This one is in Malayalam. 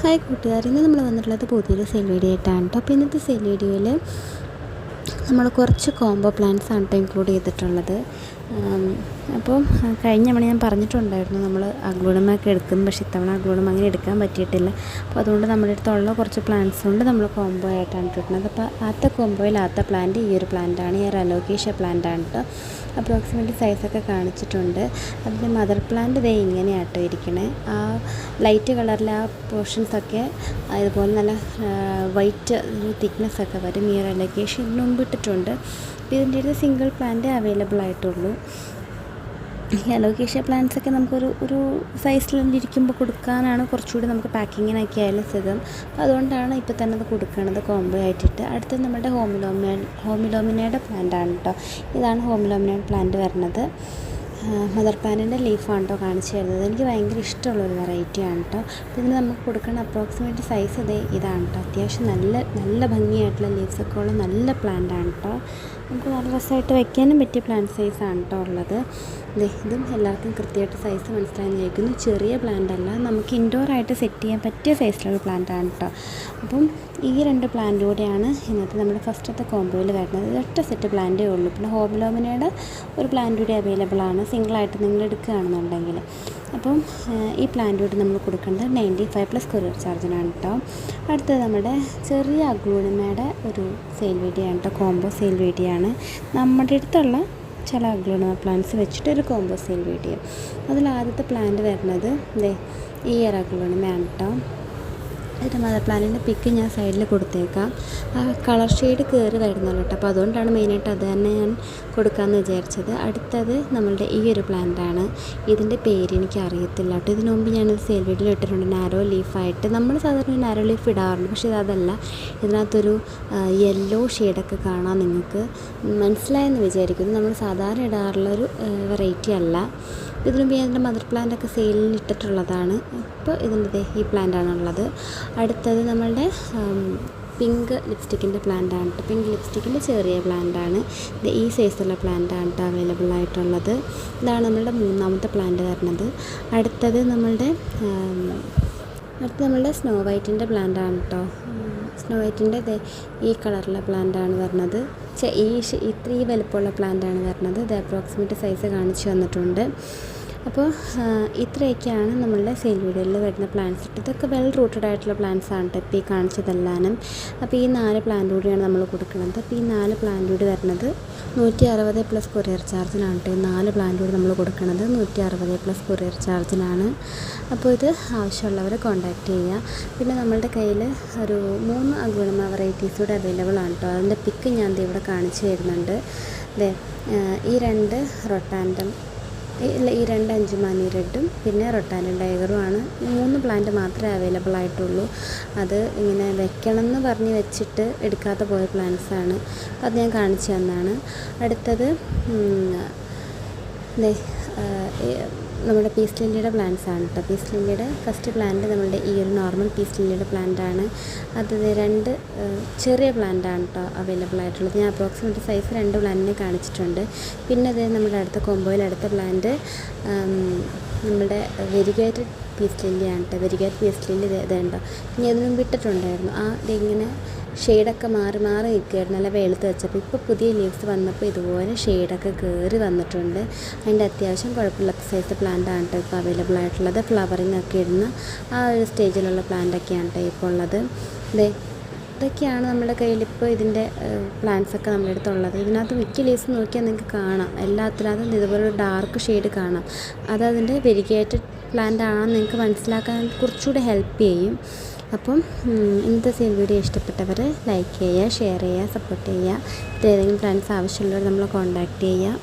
ഹായ് കൂട്ടുകാർ ഇന്ന് നമ്മൾ വന്നിട്ടുള്ളത് പുതിയൊരു സെൽ വീഡിയോ ആയിട്ടാണ് കേട്ടോ. അപ്പോൾ ഇന്നത്തെ സെൽ വീഡിയോയിൽ നമ്മൾ കുറച്ച് കോംബോ പ്ലാൻസ് ആണ് കേട്ടോ ഇൻക്ലൂഡ് ചെയ്തിട്ടുള്ളത്. അപ്പോൾ കഴിഞ്ഞ തവണ ഞാൻ പറഞ്ഞിട്ടുണ്ടായിരുന്നു നമ്മൾ അഗ്ലൂണമൊക്കെ എടുക്കും പക്ഷേ ഇത്തവണ അഗ്ലൂണം അങ്ങനെ എടുക്കാൻ പറ്റിയിട്ടില്ല. അപ്പോൾ അതുകൊണ്ട് നമ്മുടെ അടുത്തുള്ള കുറച്ച് പ്ലാന്റ്സ് കൊണ്ട് നമ്മൾ കോംബോ ആയിട്ടാണ് കിട്ടുന്നത് അപ്പോൾ ആദ്യത്തെ കോംബോയിൽ ആദ്യത്തെ പ്ലാന്റ് ഈ ഒരു പ്ലാന്റാണ് ഈ ഒരു അലോക്കേഷ്യ പ്ലാന്റാണ് കേട്ടോ അപ്രോക്സിമേറ്റ്ലി സൈസൊക്കെ കാണിച്ചിട്ടുണ്ട്. അതിന്റെ മദർ പ്ലാന്റ് ഇതേ ഇങ്ങനെയാട്ടോ ഇരിക്കണേ. ആ ലൈറ്റ് കളറിലെ ആ പോർഷൻസൊക്കെ ഇതുപോലെ നല്ല വൈറ്റ് തിക്നെസ് ഒക്കെ വരും. ഈ ഒരു അലോക്കേഷ്യ ഇതിന് അപ്പോൾ ഇതിന്റെ ഒരു സിംഗിൾ പ്ലാന്റ് അവൈലബിൾ ആയിട്ടുള്ളൂ. ഈ അലോക്കേഷ്യ പ്ലാന്റ്സ് ഒക്കെ നമുക്കൊരു ഒരു സൈസിൽ ഇരിക്കുമ്പോൾ കൊടുക്കാനാണ് കുറച്ചുകൂടി നമുക്ക് പാക്കിങ്ങിനൊക്കെ ആയാലും സുഖം. അപ്പോൾ അതുകൊണ്ടാണ് ഇപ്പോൾ തന്നെ അത് കൊടുക്കുന്നത് കോംബോ ആയിട്ടിട്ട്. അടുത്തത് നമ്മുടെ ഹോമിലോമിയ ഹോമിലോമിനയുടെ പ്ലാന്റാണ് കേട്ടോ ഇതാണ് ഹോമിലോമിനയുടെ പ്ലാന്റ് വരുന്നത്. മദർ പ്ലാന്റിന്റെ ലീഫാണ് കേട്ടോ കാണിച്ചു തരുന്നത്. എനിക്ക് ഭയങ്കര ഇഷ്ടമുള്ളൊരു വെറൈറ്റിയാണ് കേട്ടോ ഇതിന് നമുക്ക് കൊടുക്കുന്ന അപ്രോക്സിമേറ്റ് സൈസ് ഇതേ ഇതാണ് കേട്ടോ അത്യാവശ്യം നല്ല നല്ല ഭംഗിയായിട്ടുള്ള ലീവ്സൊക്കെ ഉള്ള നല്ല പ്ലാന്റാണ് കേട്ടോ നമുക്ക് നല്ല രസമായിട്ട് വയ്ക്കാനും പറ്റിയ പ്ലാന്റ് സൈസാണ് കേട്ടോ ഉള്ളത്. ഇതും എല്ലാവർക്കും കൃത്യമായിട്ട് സൈസ് മനസ്സിലായെന്ന് ചോദിക്കുന്നു ചെറിയ പ്ലാന്റ് അല്ല നമുക്ക് ഇൻഡോർ ആയിട്ട് സെറ്റ് ചെയ്യാൻ പറ്റിയ സൈസിലുള്ള പ്ലാന്റ് ആണ് കേട്ടോ അപ്പം ഈ രണ്ട് പ്ലാന്റ് കൂടെയാണ് ഇന്നത്തെ നമ്മുടെ ഫസ്റ്റത്തെ കോമ്പോയിൽ വരുന്നത്. ഒറ്റ സെറ്റ് പ്ലാന്റേ ഉള്ളൂ. പിന്നെ ഹോമിലോമിനയുടെ ഒരു പ്ലാന്റ് കൂടി അവൈലബിൾ ആണ്. സിംഗിളായിട്ട് നിങ്ങൾ എടുക്കുകയാണെന്നുണ്ടെങ്കിൽ. അപ്പം ഈ പ്ലാന്റിലൂടെ നമ്മൾ കൊടുക്കേണ്ടത് നയന്റി ഫൈവ് പ്ലസ് കൊറിയർ ചാർജിനാണ് കേട്ടോ അടുത്തത് നമ്മുടെ ചെറിയ അഗ്ലൂണിമയുടെ ഒരു സെയിൽ വീഡിയോ ആണ് കേട്ടോ കോംബോ സെയിൽ വീഡിയോ നമ്മുടെ അടുത്തുള്ള ചില അഗ്ലോണ പ്ലാന്റ്സ് വെച്ചിട്ട് ഒരു കോമ്പോസ്റ്റ് സെയിൽ വീഡിയോ അതിൽ ആദ്യത്തെ പ്ലാന്റ് വരുന്നത് ദേ ഈ അഗ്ലോണമയാണ് കേട്ടോ അതിന്റെ മദർ പ്ലാന്റിന്റെ പിക്ക് ഞാൻ സൈഡിൽ കൊടുത്തേക്കാം. ആ കളർ ഷെയ്ഡ് കയറി വരുന്നല്ലോ കേട്ടോ. അപ്പോൾ അതുകൊണ്ടാണ് മെയിനായിട്ട് അത് തന്നെ ഞാൻ കൊടുക്കാമെന്ന് വിചാരിച്ചത്. അടുത്തത് നമ്മളുടെ ഈ ഒരു പ്ലാന്റാണ് ഇതിന്റെ പേര് എനിക്ക് അറിയത്തില്ല കേട്ടോ. ഇതിനു മുമ്പ് ഞാനത് സെയിൽ വീഡിയോയിൽ ഇട്ടിട്ടുണ്ട്. നാരോ ലീഫായിട്ട് നമ്മൾ സാധാരണ നാരോ ലീഫ് ഇടാറുണ്ട്. പക്ഷേ ഇതല്ല. ഇതിനകത്തൊരു യെല്ലോ ഷെയ്ഡൊക്കെ കാണാം നിങ്ങൾക്ക്. മനസ്സിലായെന്ന് വിചാരിക്കുന്നു. നമ്മൾ സാധാരണ ഇടാറുള്ളൊരു വെറൈറ്റി അല്ല. ഇതിനു മുമ്പ് ഞാൻ എന്റെ മദർ പ്ലാന്റ് ഒക്കെ സെയിലിന് ഇട്ടിട്ടുള്ളതാണ്. ഇപ്പോൾ ഇതിന്റെ ഈ പ്ലാന്റാണ് ഉള്ളത്. അടുത്തത് നമ്മളുടെ പിങ്ക് ലിപ്സ്റ്റിക്കിന്റെ പ്ലാന്റാണ് കേട്ടോ പിങ്ക് ലിപ്സ്റ്റിക്കിന്റെ ചെറിയ പ്ലാന്റാണ് ഇത് ഈ സൈസുള്ള പ്ലാന്റാണ് കേട്ടോ അവൈലബിൾ ആയിട്ടുള്ളത്. ഇതാണ് നമ്മളുടെ മൂന്നാമത്തെ പ്ലാന്റ് വരുന്നത്. അടുത്തത് നമ്മളുടെ അടുത്ത നമ്മളുടെ സ്നോ വൈറ്റിന്റെ പ്ലാന്റാണ് കേട്ടോ സ്നോ വൈറ്റിന്റെ ഈ കളറിലെ പ്ലാന്റാണ് വരുന്നത്. ഈ ഇത്രയും വലുപ്പമുള്ള പ്ലാന്റാണ് വരുന്നത്. ഇത് അപ്രോക്സിമേറ്റ് സൈസ് കാണിച്ചു വന്നിട്ടുണ്ട് അപ്പോൾ ഇത്രയൊക്കെയാണ് നമ്മളുടെ സെയിൽ വീഡിയോയിൽ വരുന്ന പ്ലാന്റ്സ് ഇതൊക്കെ വെൽ റൂട്ടഡ് ആയിട്ടുള്ള പ്ലാന്റ്സ് ആണ് ഇപ്പോൾ ഈ കാണിച്ചതെല്ലാനും. അപ്പോൾ ഈ നാല് പ്ലാന്റ് കൂടിയാണ് നമ്മൾ കൊടുക്കുന്നത്. അപ്പോൾ ഈ നാല് പ്ലാന്റ് കൂടി വരുന്നത് നൂറ്റി അറുപത് പ്ലസ് കൊറിയർ ചാർജിനാണ് കേട്ടോ നാല് പ്ലാന്റ് കൂടി നമ്മൾ കൊടുക്കുന്നത്. നൂറ്റി അറുപത് പ്ലസ് കൊറിയർ ചാർജിനാണ് അപ്പോൾ ഇത് ആവശ്യമുള്ളവർ കോൺടാക്റ്റ് ചെയ്യുക. പിന്നെ നമ്മളുടെ കയ്യിൽ ഒരു മൂന്ന് അഗുണമ വെറൈറ്റീസ് കൂടെ അവൈലബിൾ ആണ് കേട്ടോ അതിന്റെ പിക്ക് ഞാൻ ഇവിടെ കാണിച്ചു തരുന്നുണ്ട്. ഈ രണ്ട് റൊട്ടാൻഡം ഈ- രണ്ട് അഞ്ചുമാനി റെഡും പിന്നെ റൊട്ടാനും ടൈഗറുമാണ് മൂന്ന് പ്ലാന്റ് മാത്രമേ അവൈലബിൾ ആയിട്ടുള്ളൂ. അത് ഇങ്ങനെ വെക്കണം എന്ന് പറഞ്ഞ് വെച്ചിട്ട് എടുക്കാത്ത പോയ പ്ലാന്റ്സാണ് ആണ്. അത് ഞാൻ കാണിച്ചു തന്നാണ്. അടുത്തത് നമ്മുടെ പീസ് ലില്ലിയുടെ പ്ലാന്റ്സ് ആണ് കേട്ടോ പീസ് ലില്ലിയുടെ ഫസ്റ്റ് പ്ലാന്റ് നമ്മുടെ ഈ ഒരു നോർമൽ പീസ് ലില്ലിയുടെ പ്ലാന്റ് ആണ്. അത് രണ്ട് ചെറിയ പ്ലാന്റ് ആണ് കേട്ടോ അവൈലബിൾ ആയിട്ടുള്ളത്. ഞാൻ അപ്രോക്സിമേറ്റ് സൈസ് രണ്ട് പ്ലാന്റിനെ കാണിച്ചിട്ടുണ്ട്. പിന്നെ അത് നമ്മുടെ അടുത്ത കൊമ്പോയിൽ അടുത്ത പ്ലാന്റ് നമ്മുടെ വെരിഗേറ്റഡ് പീസ് ലില്ലിയാണ് കേട്ടോ വെരിഗേറ്റഡ് പീസ് ലില്ലി ഇതുണ്ടോ? ഇനി അതിനും വിട്ടിട്ടുണ്ടായിരുന്നു. ആ ഇതിങ്ങനെ ഷെയ്ഡൊക്കെ മാറി മാറി നിൽക്കുകയായിരുന്നു. നല്ല വെളുത്ത് വെച്ചപ്പോൾ ഇപ്പോൾ പുതിയ ലീവ്സ് വന്നപ്പോൾ ഇതുപോലെ ഷെയ്ഡൊക്കെ കയറി വന്നിട്ടുണ്ട്. അതിന്റെ അത്യാവശ്യം കുഴപ്പമില്ലാത്ത സൈസ് പ്ലാന്റ് ആണ് കേട്ടോ ഇപ്പോൾ അവൈലബിൾ ആയിട്ടുള്ളത്. ഫ്ലവറിംഗ് ഒക്കെ ഇടുന്ന ആ ഒരു സ്റ്റേജിലുള്ള പ്ലാന്റൊക്കെയാണ് കേട്ടോ ഇപ്പോൾ ഉള്ളത്. ദേ ഇതൊക്കെയാണ് നമ്മുടെ കയ്യിൽ ഇപ്പോൾ ഇതിന്റെ പ്ലാന്റ്സ് ഒക്കെ നമ്മുടെ അടുത്തുള്ളത് ഇതിനകത്ത് മിക്ക ലീവ്സ് നോക്കിയാൽ നിങ്ങൾക്ക് കാണാം. എല്ലാത്തിനകത്തും ഇതുപോലെ ഒരു ഡാർക്ക് ഷെയ്ഡ് കാണാം. അത് അതിന്റെ വെരിഗേറ്റഡ് പ്ലാന്റ് ആണെന്ന് നിങ്ങൾക്ക് മനസ്സിലാക്കാൻ കുറച്ചുകൂടി ഹെൽപ്പ് ചെയ്യും. അപ്പം ഇന്നത്തെ സെയിൽ വീഡിയോ ഇഷ്ടപ്പെട്ടവർ ലൈക്ക് ചെയ്യുക ഷെയർ ചെയ്യുക സപ്പോർട്ട് ചെയ്യുക. ഏതെങ്കിലും ഫ്രണ്ട്സ് ആവശ്യമുള്ളവർ നമ്മളെ കോൺടാക്റ്റ് ചെയ്യുക.